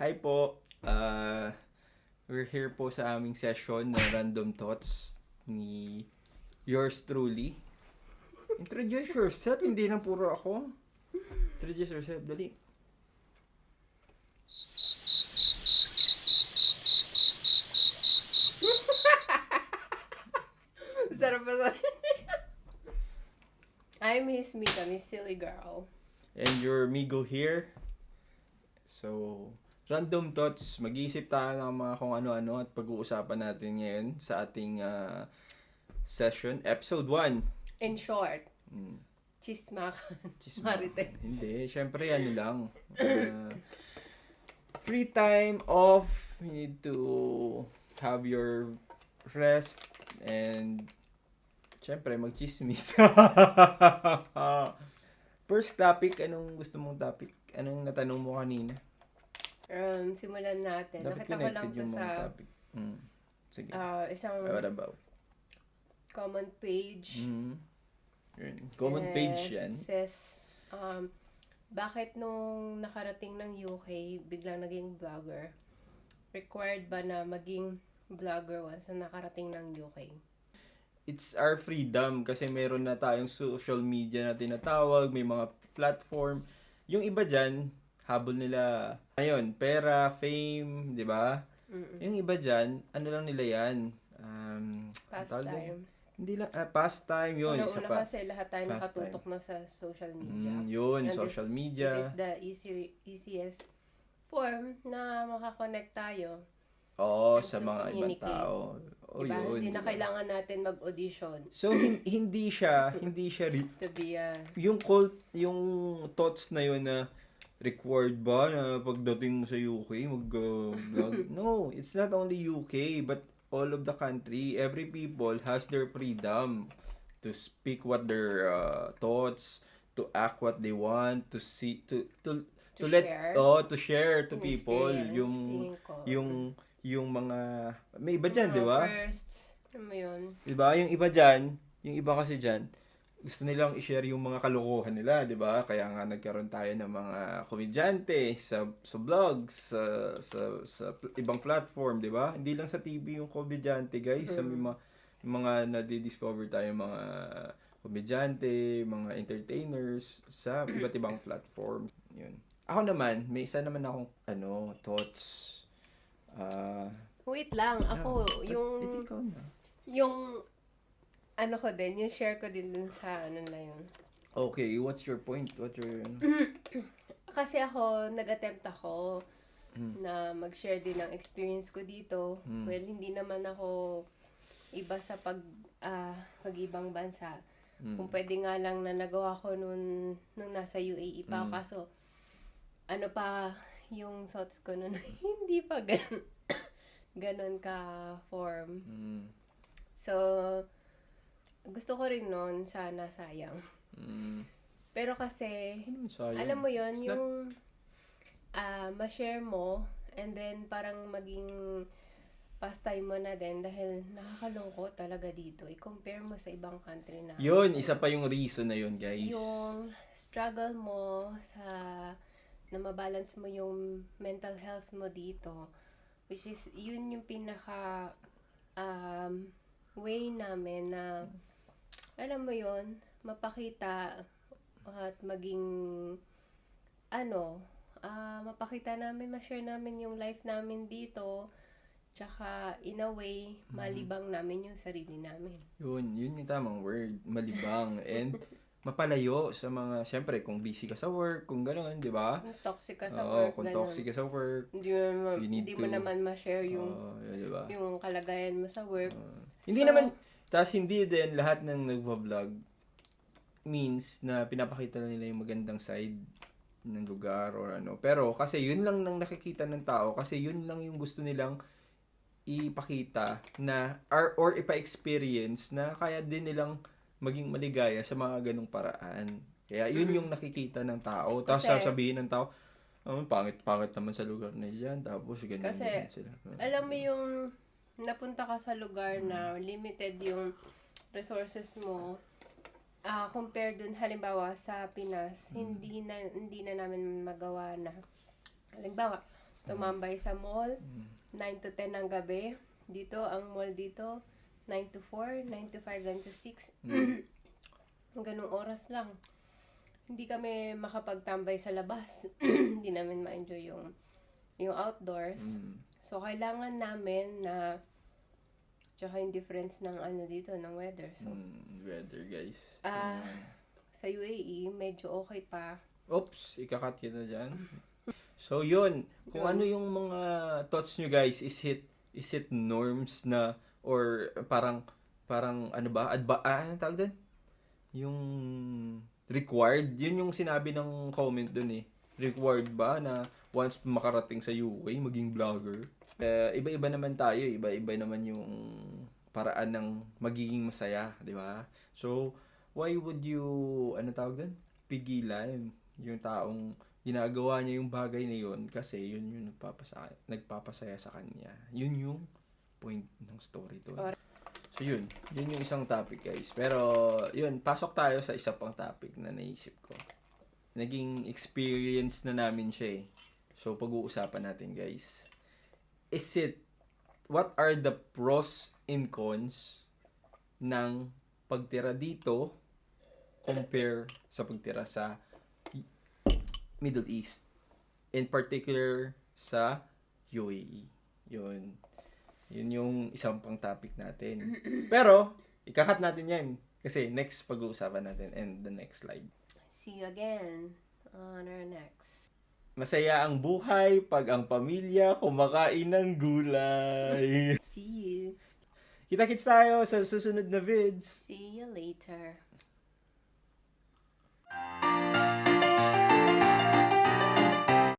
Hi po. Uh, we're here po sa aming session na Random Thoughts ni yours truly. Introduce yourself, hindi lang puro ako. Introduce yourself, dali. Sarap ba sarap? I'm Miss Mika, Miss Silly Girl. And your Migo here. So, random thoughts. Mag-iisip tayo ng mga kung ano-ano at pag-uusapan natin ngayon sa ating ah, session. Episode 1. In short, Mm. chismakan. Chisma. Marites. Hindi, syempre ano lang. Uh, free time off, you need to have your rest and syempre magchismis. First topic, anong gusto mong topic? Anong natanong mo kanina? Um, simulan natin. Dapat Nakita ko lang to sa topic. Mm. Sige. ah, isang What about? common page. Mm. Yun. Common And page yan. says, um, bakit nung nakarating ng UK, biglang naging vlogger? Required ba na maging vlogger once na nakarating ng UK? it's our freedom kasi meron na tayong social media na tinatawag, may mga platform. Yung iba dyan, habol nila, ayun, pera, fame, di ba? Yung iba dyan, ano lang nila yan? Um? Pastime. Hindi lang, ah, pastime, yun, Una, isa una pa. kasi lahat tayo Pastime. nakatutok na sa social media. Mm, yun, And social It media. is the easy, easiest form na makakonect tayo. Oo, sa mga ibang tao. O diba? yun. Hindi na diba? kailangan natin mag-audition So, hin- hindi siya, hindi siya re- to be a... yung cult, yung thoughts na yun na required ba na pagdating mo sa UK mag-vlog? no, it's not only UK but all of the country. Every people has their freedom to speak what their uh, thoughts, to act what they want, to see, to to to, To let share. oh to share to Yung people yung yung yung mga may iba diyan, di ba? First, ano mo yun? Di ba? Yung iba dyan, yung iba kasi dyan, gusto nilang i-share yung mga kalokohan nila, di ba? Kaya nga nagkaroon tayo ng mga komedyante sa sa vlogs, sa, sa, sa ibang platform, di ba? Hindi lang sa TV yung komedyante, guys. Sa may mga, mga nadi-discover tayo mga komedyante, mga entertainers sa iba't ibang platform. Yun. Ako naman, may isa naman akong ano, thoughts. Ah, Wait lang, ako, yeah. yung... Yung... Ano ko din, yung share ko din dun sa ano na yun. Okay, what's your point? What's your... ano? Kasi ako, nag-attempt ako Mm. na mag-share din ng experience ko dito. Mm. Well, hindi naman ako iba sa pag ah, pag-ibang bansa. Mm. Kung pwede nga lang na nagawa ko nung, nung nasa UAE pa. Mm. Kaso, ano pa yung thoughts ko nun, hindi pa ganun, ganun ka form. Mm. So, gusto ko rin nun, sana sayang. Mm. Pero kasi, Ano sayang? alam mo yon It's not- yung ah ma-share mo and then parang maging pastime mo na din dahil nakakalungkot talaga dito. I-compare mo sa ibang country na. Yun, isa pa yung reason na yun, guys. Yung struggle mo sa na mabalance mo yung mental health mo dito which is yun yung pinaka um, way namin na alam mo yon mapakita at maging ano ah mapakita namin ma-share namin yung life namin dito tsaka in a way malibang namin yung sarili namin Yun, yun yung tamang word. Malibang. And mapalayo sa mga, syempre, kung busy ka sa work, kung gano'n, di ba? kung toxic ka sa Oo, work kung ganun. toxic ka sa work. Hindi mo, naman- You need hindi mo to- naman ma-share yung Oo, yun, di ba? yung kalagayan mo sa work. Hindi So- naman, tas hindi din lahat ng nagva-vlog means na pinapakita na nila yung magandang side ng lugar or ano. Pero kasi yun lang nang nakikita ng tao kasi yun lang yung gusto nilang ipakita na or, or ipa-experience na kaya din nilang maging maligaya sa mga ganong paraan. Kaya yun yung nakikita ng tao. Tapos Kasi- sasabihin ng tao, oh, pangit-pangit naman sa lugar na yan. Tapos ganyan, Kasi, ganyan sila. Alam mo yung napunta ka sa lugar na limited yung resources mo ah compare dun halimbawa sa Pinas, hindi na hindi na namin magawa na halimbawa tumambay sa mall, Mm. 9 to 10 ng gabi. Dito, ang mall dito, 9 to 4, 9 to 5, 9 to 6. Mm. Ganung oras lang. Hindi kami makapagtambay sa labas. Hindi namin ma-enjoy yung, yung outdoors. Mm. So, kailangan namin na tsaka yung difference ng ano dito, ng weather. So, Mm, weather guys. Ah. Ayan. sa UAE, medyo okay pa. Oops, ikakat yun na dyan. So yun, kung Yun. ano yung mga thoughts nyo guys, is it is it norms na or parang parang ano ba, adba, ah, ano tawag doon? Yung required, yun yung sinabi ng comment doon eh. Required ba na once makarating sa UK, maging vlogger? Eh, iba-iba naman tayo, eh. iba-iba naman yung paraan ng magiging masaya, di ba? So, why would you, ano tawag doon? Pigilan yung taong ginagawa niya yung bagay na yun kasi yun yung nagpapasaya, nagpapasaya sa kanya. Yun yung point ng story to. Correct. So yun, yun yung isang topic guys. Pero yun, pasok tayo sa isa pang topic na naisip ko. Naging experience na namin siya eh. So pag-uusapan natin guys. Is it, what are the pros and cons ng pagtira dito compare sa pagtira sa Middle East. In particular sa UAE. Yun. Yun yung isang pang topic natin. Pero, ikakat natin yan. Kasi next pag-uusapan natin and the next slide. See you again on our next. Masaya ang buhay pag ang pamilya kumakain ng gulay. See you. Kita-kits tayo sa susunod na vids. See you later.